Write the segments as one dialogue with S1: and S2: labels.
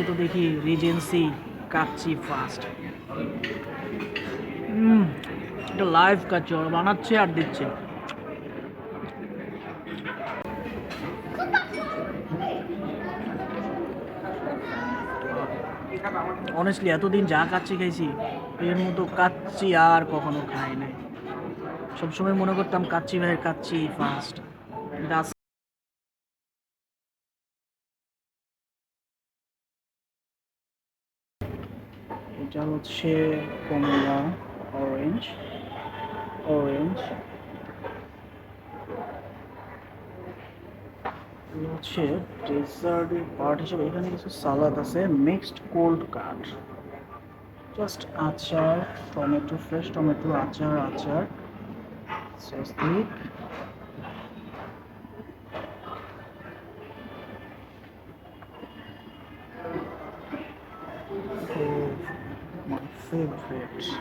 S1: আজকে তো দেখি রিজেন্সি কাচ্চি ফার্স্ট এটা লাইভ কাচ্চি ওরা বানাচ্ছে আর দিচ্ছে। অনেস্টলি এতদিন যা কাচ্চি খাইছি, এর মতো কাচ্চি আর কখনো খাই নাই। সবসময় মনে করতাম কাচ্চি ভাইয়ের কাচ্চি ফার্স্ট এটা হচ্ছে কমলা অরেঞ্জ অরেঞ্জ হচ্ছে ডেজার্টের পার্ট হিসেবে এখানে কিছু সালাদ আছে মিক্সড কোল্ড কাট জাস্ট আচার টমেটো ফ্রেশ টমেটো আচার আচার সস্তিক favorite.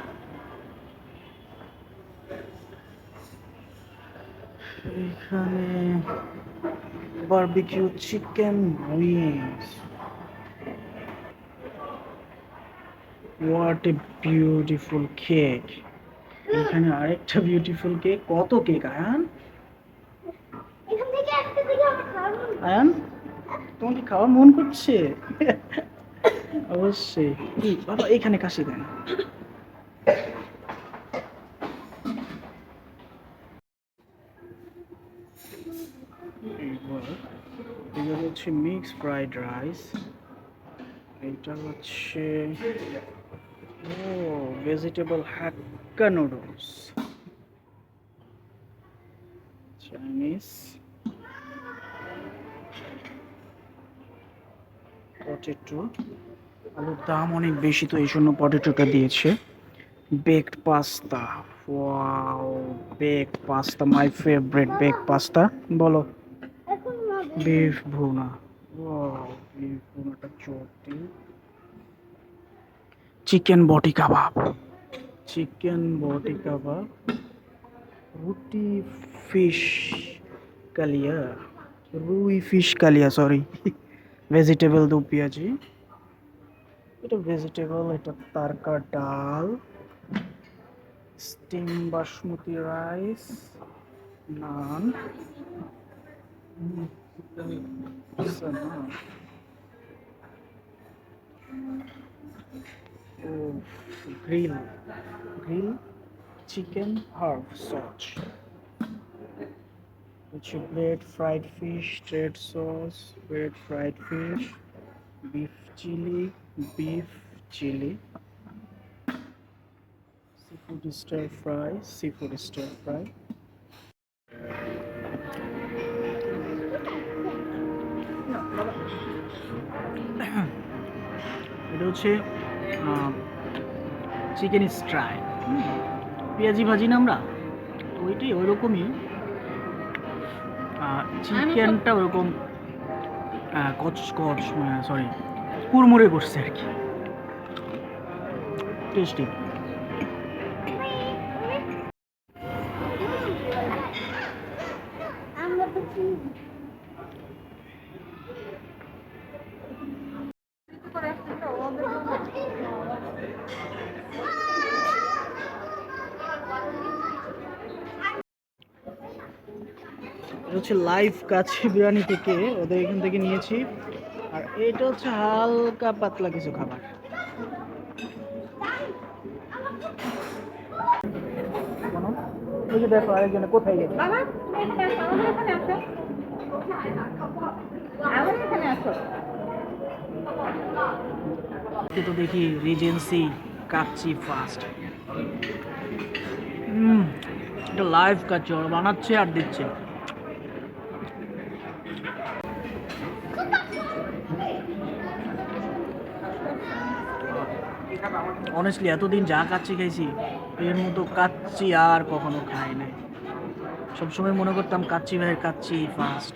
S1: এখানে barbecue chicken wings what a beautiful cake এখানে আরেকটা বিউটিফুল কেক কত কেক আয়ান? আয়ান তোমার কি খাওয়ার মন করছে? অবশ্যই। কি বাবা, এখানে কাশি দেন। এগুলো হচ্ছে মিক্স ফ্রাইড রাইস এটা হচ্ছে, ও vegetable hakka noodles Chinese potato আলুর দাম অনেক বেশি তো এই জন্য পটেটোটা দিয়েছে। Baked pasta wow bake pasta my favourite bake pasta বলো। বিফ ভুনা। ওয়াও বিফ ভুনাটা চটি। চিকেন বটি কাবাব। চিকেন বটি কাবাব। রুটি ফিশ কালিয়া। রুই ফিশ কালিয়া সরি ভেজিটেবল দু পেঁয়াজি। এটা ভেজিটেবল এটা tarka dal steam basmati rice naan grill grill chicken herb sauce হচ্ছে bread fried fish red sauce bread fried fish beef chilli beef chilli seafood seafood stir fry seafood stir fry এটা হচ্ছে chicken স্ট্রাই পেঁয়াজি ভাজি না আমরা? তো ওইটাই ওই রকমই চিকেনটা ওরকম কচ কচ সরি কুড়মুড়ে করছে আর কি। টেস্টি। হচ্ছে লাইভ কাছে বিরিয়ানি থেকে। ওদের এখান থেকে নিয়েছি। আর এটা হচ্ছে হালকা পাতলা কিছু খাবার? দেখো আরেকজনে কোথায় গেছে? তো দেখি রিজেন্সি কাচ্চি ফার্স্ট এটা লাইভ কাচ্চি ওরা বানাচ্ছে আর দিচ্ছে। অনেস্টলি এতদিন যা কাচ্ছি খাইছি, এর মতো কাচ্চি আর কখনো খাই নাই। সবসময় মনে করতাম কাচ্চি ভাইয়ের কাচ্চি ফার্স্ট